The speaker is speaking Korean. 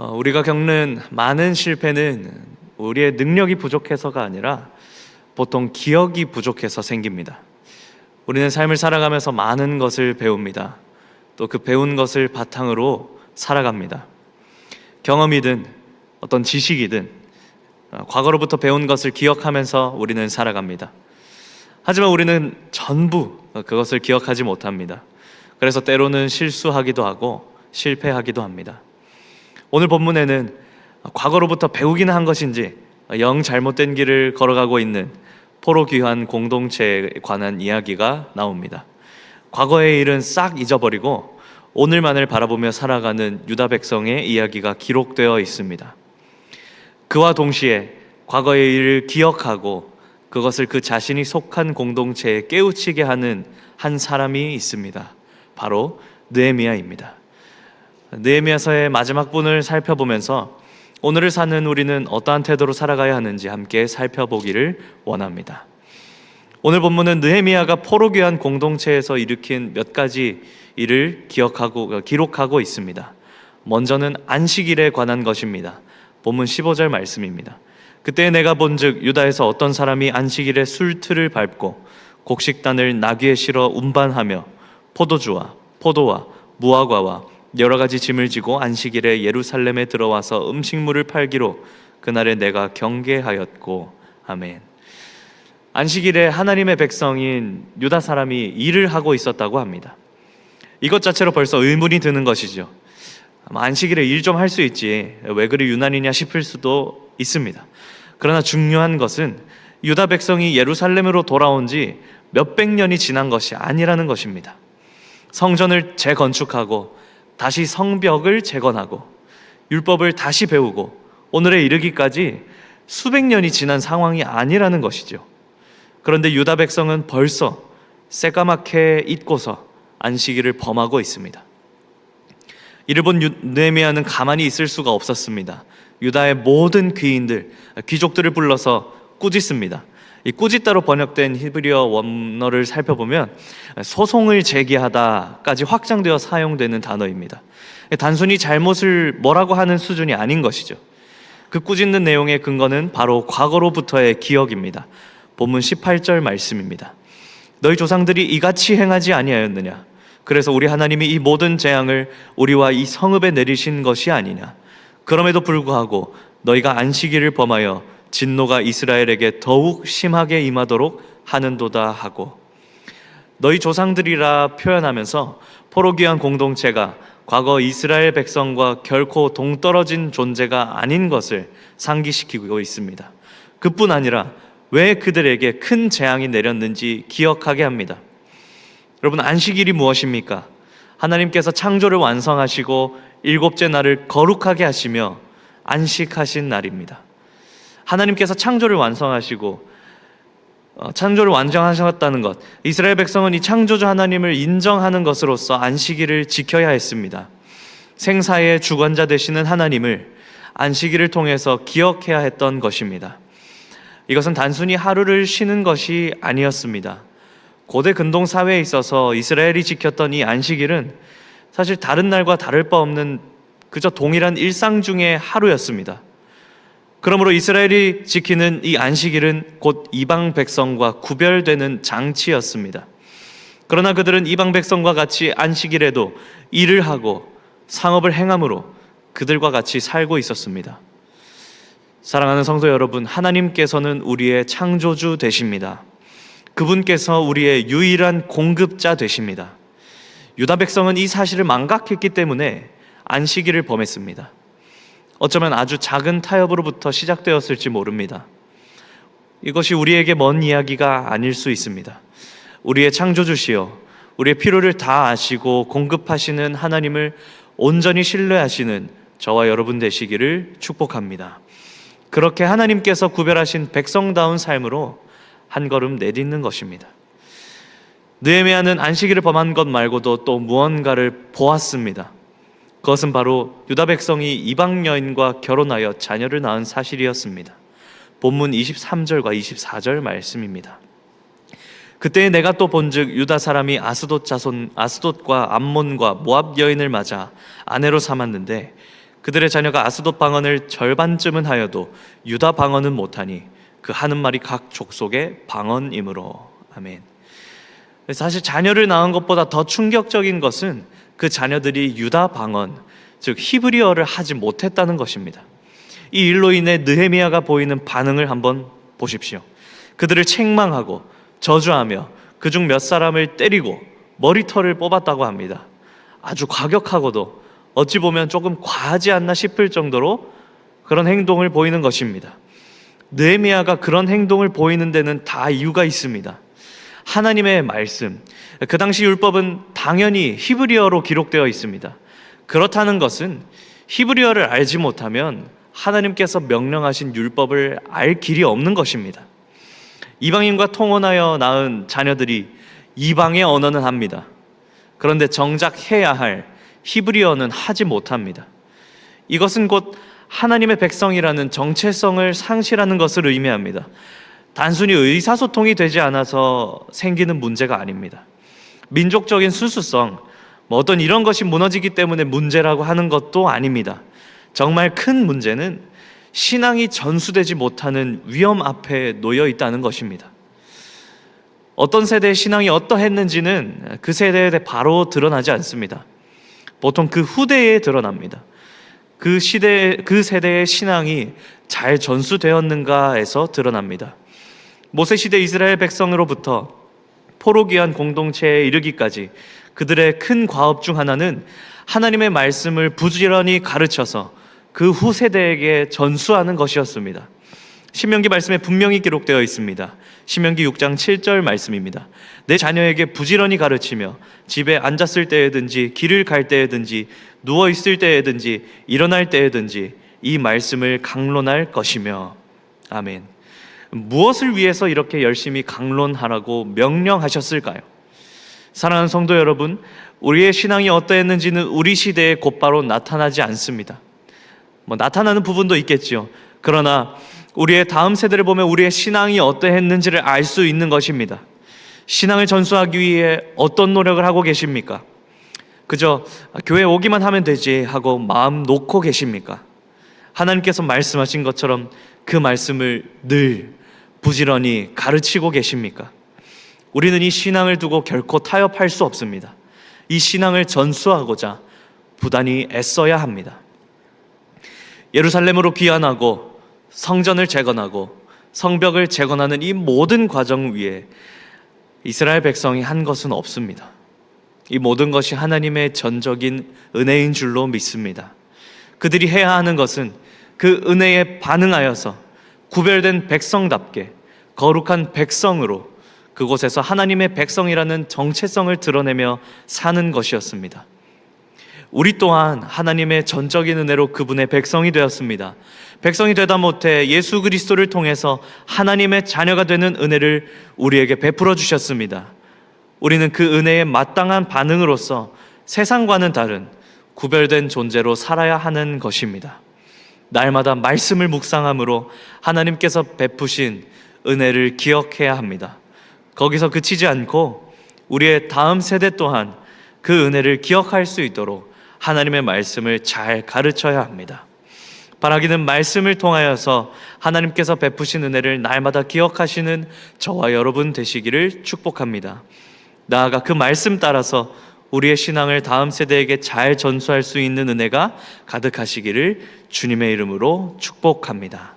어, 우리가 겪는 많은 실패는 우리의 능력이 부족해서가 아니라 보통 기억이 부족해서 생깁니다. 우리는 삶을 살아가면서 많은 것을 배웁니다. 또 그 배운 것을 바탕으로 살아갑니다. 경험이든 어떤 지식이든 어, 과거로부터 배운 것을 기억하면서 우리는 살아갑니다. 하지만 우리는 전부 그것을 기억하지 못합니다. 그래서 때로는 실수하기도 하고 실패하기도 합니다. 오늘 본문에는 과거로부터 배우기는 한 것인지 영 잘못된 길을 걸어가고 있는 포로 귀환 공동체에 관한 이야기가 나옵니다. 과거의 일은 싹 잊어버리고 오늘만을 바라보며 살아가는 유다 백성의 이야기가 기록되어 있습니다. 그와 동시에 과거의 일을 기억하고 그것을 그 자신이 속한 공동체에 깨우치게 하는 한 사람이 있습니다. 바로 느헤미야입니다. 느헤미야서의 마지막 분을 살펴보면서 오늘을 사는 우리는 어떠한 태도로 살아가야 하는지 함께 살펴보기를 원합니다. 오늘 본문은 느헤미야가 포로 귀한 공동체에서 일으킨 몇 가지 일을 기억하고 기록하고 있습니다. 먼저는 안식일에 관한 것입니다. 본문 15절 말씀입니다. 그때 내가 본즉 유다에서 어떤 사람이 안식일에 술틀을 밟고 곡식단을 나귀에 실어 운반하며 포도주와 포도와 무화과와 여러 가지 짐을 지고 안식일에 예루살렘에 들어와서 음식물을 팔기로 그날에 내가 경계하였고 아멘. 안식일에 하나님의 백성인 유다 사람이 일을 하고 있었다고 합니다. 이것 자체로 벌써 의문이 드는 것이죠. 안식일에 일 좀 할 수 있지 왜 그리 유난이냐 싶을 수도 있습니다. 그러나 중요한 것은 유다 백성이 예루살렘으로 돌아온 지 몇백 년이 지난 것이 아니라는 것입니다. 성전을 재건축하고 다시 성벽을 재건하고 율법을 다시 배우고 오늘에 이르기까지 수백 년이 지난 상황이 아니라는 것이죠. 그런데 유다 백성은 벌써 새까맣게 잊고서 안식일을 범하고 있습니다. 이를 본 느헤미야는 가만히 있을 수가 없었습니다. 유다의 모든 귀인들, 귀족들을 불러서 꾸짖습니다. 이 꾸짖다로 번역된 히브리어 원어를 살펴보면 소송을 제기하다까지 확장되어 사용되는 단어입니다. 단순히 잘못을 뭐라고 하는 수준이 아닌 것이죠. 그 꾸짖는 내용의 근거는 바로 과거로부터의 기억입니다. 본문 18절 말씀입니다. 너희 조상들이 이같이 행하지 아니하였느냐? 그래서 우리 하나님이 이 모든 재앙을 우리와 이 성읍에 내리신 것이 아니냐? 그럼에도 불구하고 너희가 안식일을 범하여 진노가 이스라엘에게 더욱 심하게 임하도록 하는도다 하고 너희 조상들이라 표현하면서 포로기한 공동체가 과거 이스라엘 백성과 결코 동떨어진 존재가 아닌 것을 상기시키고 있습니다. 그뿐 아니라 왜 그들에게 큰 재앙이 내렸는지 기억하게 합니다. 여러분 안식일이 무엇입니까? 하나님께서 창조를 완성하시고 일곱째 날을 거룩하게 하시며 안식하신 날입니다. 하나님께서 창조를 완성하시고 어, 창조를 완성하셨다는 것, 이스라엘 백성은 이 창조주 하나님을 인정하는 것으로서 안식일을 지켜야 했습니다. 생사의 주관자 되시는 하나님을 안식일을 통해서 기억해야 했던 것입니다. 이것은 단순히 하루를 쉬는 것이 아니었습니다. 고대 근동 사회에 있어서 이스라엘이 지켰던 이 안식일은 사실 다른 날과 다를 바 없는 그저 동일한 일상 중의 하루였습니다. 그러므로 이스라엘이 지키는 이 안식일은 곧 이방 백성과 구별되는 장치였습니다. 그러나 그들은 이방 백성과 같이 안식일에도 일을 하고 상업을 행함으로 그들과 같이 살고 있었습니다. 사랑하는 성도 여러분, 하나님께서는 우리의 창조주 되십니다. 그분께서 우리의 유일한 공급자 되십니다. 유다 백성은 이 사실을 망각했기 때문에 안식일을 범했습니다. 어쩌면 아주 작은 타협으로부터 시작되었을지 모릅니다. 이것이 우리에게 먼 이야기가 아닐 수 있습니다. 우리의 창조주시여, 우리의 필요를 다 아시고 공급하시는 하나님을 온전히 신뢰하시는 저와 여러분 되시기를 축복합니다. 그렇게 하나님께서 구별하신 백성다운 삶으로 한 걸음 내딛는 것입니다. 느헤미야는 안식일을 범한 것 말고도 또 무언가를 보았습니다. 그것은 바로 유다 백성이 이방 여인과 결혼하여 자녀를 낳은 사실이었습니다. 본문 23절과 24절 말씀입니다. 그때 내가 또 본즉 유다 사람이 아스돗 자손 아스돗과 암몬과 모압 여인을 맞아 아내로 삼았는데 그들의 자녀가 아스돗 방언을 절반쯤은 하여도 유다 방언은 못하니 그 하는 말이 각 족속의 방언이므로 아멘. 사실 자녀를 낳은 것보다 더 충격적인 것은 그 자녀들이 유다 방언, 즉 히브리어를 하지 못했다는 것입니다. 이 일로 인해 느헤미야가 보이는 반응을 한번 보십시오. 그들을 책망하고 저주하며 그중 몇 사람을 때리고 머리털을 뽑았다고 합니다. 아주 과격하고도 어찌 보면 조금 과하지 않나 싶을 정도로 그런 행동을 보이는 것입니다. 느헤미야가 그런 행동을 보이는 데는 다 이유가 있습니다. 하나님의 말씀, 그 당시 율법은 당연히 히브리어로 기록되어 있습니다. 그렇다는 것은 히브리어를 알지 못하면 하나님께서 명령하신 율법을 알 길이 없는 것입니다. 이방인과 통혼하여 낳은 자녀들이 이방의 언어는 합니다. 그런데 정작 해야 할 히브리어는 하지 못합니다. 이것은 곧 하나님의 백성이라는 정체성을 상실하는 것을 의미합니다. 단순히 의사소통이 되지 않아서 생기는 문제가 아닙니다. 민족적인 순수성, 뭐 어떤 이런 것이 무너지기 때문에 문제라고 하는 것도 아닙니다. 정말 큰 문제는 신앙이 전수되지 못하는 위험 앞에 놓여 있다는 것입니다. 어떤 세대의 신앙이 어떠했는지는 그 세대에 바로 드러나지 않습니다. 보통 그 후대에 드러납니다. 그 시대, 그 세대의 신앙이 잘 전수되었는가에서 드러납니다. 모세 시대 이스라엘 백성으로부터 포로기한 공동체에 이르기까지 그들의 큰 과업 중 하나는 하나님의 말씀을 부지런히 가르쳐서 그 후세대에게 전수하는 것이었습니다. 신명기 말씀에 분명히 기록되어 있습니다. 신명기 6장 7절 말씀입니다. 내 자녀에게 부지런히 가르치며 집에 앉았을 때에든지 길을 갈 때에든지 누워 있을 때에든지 일어날 때에든지 이 말씀을 강론할 것이며 아멘. 무엇을 위해서 이렇게 열심히 강론하라고 명령하셨을까요? 사랑하는 성도 여러분, 우리의 신앙이 어떠했는지는 우리 시대에 곧바로 나타나지 않습니다. 뭐 나타나는 부분도 있겠지요. 그러나 우리의 다음 세대를 보면 우리의 신앙이 어떠했는지를 알 수 있는 것입니다. 신앙을 전수하기 위해 어떤 노력을 하고 계십니까? 그저 교회 오기만 하면 되지 하고 마음 놓고 계십니까? 하나님께서 말씀하신 것처럼 그 말씀을 늘 부지런히 가르치고 계십니까? 우리는 이 신앙을 두고 결코 타협할 수 없습니다. 이 신앙을 전수하고자 부단히 애써야 합니다. 예루살렘으로 귀환하고 성전을 재건하고 성벽을 재건하는 이 모든 과정 위에 이스라엘 백성이 한 것은 없습니다. 이 모든 것이 하나님의 전적인 은혜인 줄로 믿습니다. 그들이 해야 하는 것은 그 은혜에 반응하여서 구별된 백성답게 거룩한 백성으로 그곳에서 하나님의 백성이라는 정체성을 드러내며 사는 것이었습니다. 우리 또한 하나님의 전적인 은혜로 그분의 백성이 되었습니다. 백성이 되다 못해 예수 그리스도를 통해서 하나님의 자녀가 되는 은혜를 우리에게 베풀어 주셨습니다. 우리는 그 은혜에 마땅한 반응으로서 세상과는 다른 구별된 존재로 살아야 하는 것입니다. 날마다 말씀을 묵상함으로 하나님께서 베푸신 은혜를 기억해야 합니다. 거기서 그치지 않고 우리의 다음 세대 또한 그 은혜를 기억할 수 있도록 하나님의 말씀을 잘 가르쳐야 합니다. 바라기는 말씀을 통하여서 하나님께서 베푸신 은혜를 날마다 기억하시는 저와 여러분 되시기를 축복합니다. 나아가 그 말씀 따라서 우리의 신앙을 다음 세대에게 잘 전수할 수 있는 은혜가 가득하시기를 주님의 이름으로 축복합니다.